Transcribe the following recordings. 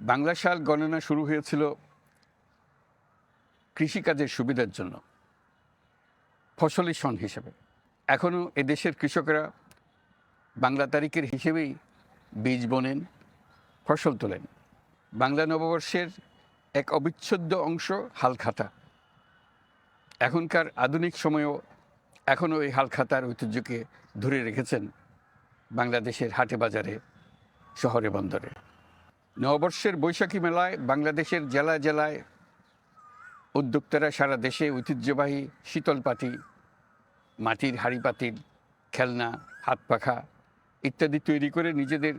বাংলা সাল গণনা শুরু হয়েছিল কৃষিকাজের সুবিধার জন্য, ফসলি সন হিসেবে। এখনও এদেশের কৃষকরা বাংলা তারিখের হিসেবেই বীজ বোনেন, ফসল তোলেন। বাংলা নববর্ষের এক অবিচ্ছেদ্য অংশ হালখাতা। এখনকার আধুনিক সময়েও এখনও এই হালখাতার ঐতিহ্যকে ধরে রেখেছেন বাংলাদেশের হাটে বাজারে, শহরে, বন্দরে। নববর্ষের বৈশাখী মেলায় বাংলাদেশের জেলায় জেলায় উদ্যোক্তারা সারা দেশে ঐতিহ্যবাহী শীতল পাটি, মাটির হাঁড়ি পাতিল, খেলনা, হাত পাখা ইত্যাদি তৈরি করে নিজেদের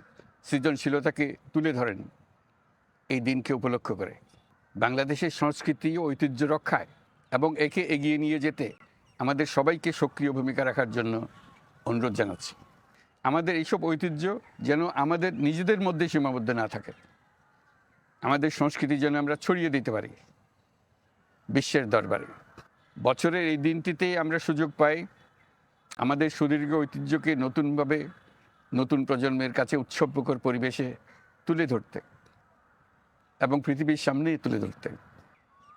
সৃজনশীলতাকে তুলে ধরেন। এই দিনকে উপলক্ষ করে বাংলাদেশের সংস্কৃতি ও ঐতিহ্য রক্ষায় এবং একে এগিয়ে নিয়ে যেতে আমাদের সবাইকে সক্রিয় ভূমিকা রাখার জন্য অনুরোধ জানাচ্ছি। আমাদের এইসব ঐতিহ্য যেন আমাদের নিজেদের মধ্যে সীমাবদ্ধ না থাকে। আমাদের সংস্কৃতি যেন আমরা ছড়িয়ে দিতে পারি বিশ্বের দরবারে। বছরের এই দিনটিতে আমরা সুযোগ পাই আমাদের সুদীর্ঘ ঐতিহ্যকে নতুনভাবে নতুন প্রজন্মের কাছে উৎসবমুখর পরিবেশে তুলে ধরতে এবং পৃথিবীর সামনে তুলে ধরতে।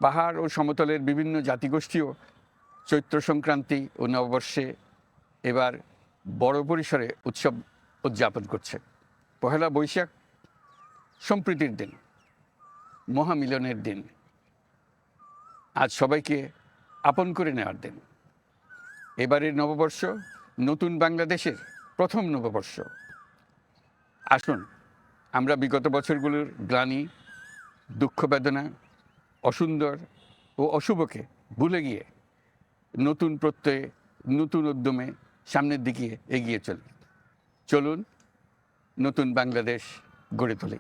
পাহাড় ও সমতলের বিভিন্ন জাতিগোষ্ঠীও চৈত্র সংক্রান্তি ও নববর্ষে এবার বড় পরিসরে উৎসব উদযাপন করছে। পহেলা বৈশাখ সম্প্রীতির দিন। মহামিলনের দিন। আজ সবাইকে আপন করে নেওয়ার দিন। এবারের নববর্ষ নতুন বাংলাদেশের প্রথম নববর্ষ। আসুন, আমরা বিগত বছরগুলোর গ্লানি, দুঃখ বেদনা, অসুন্দর ও অশুভকে ভুলে গিয়ে নতুন প্রত্যয়ে, নতুন উদ্যমে সামনের দিকে এগিয়ে চলি। চলুন নতুন বাংলাদেশ গড়ে তুলি।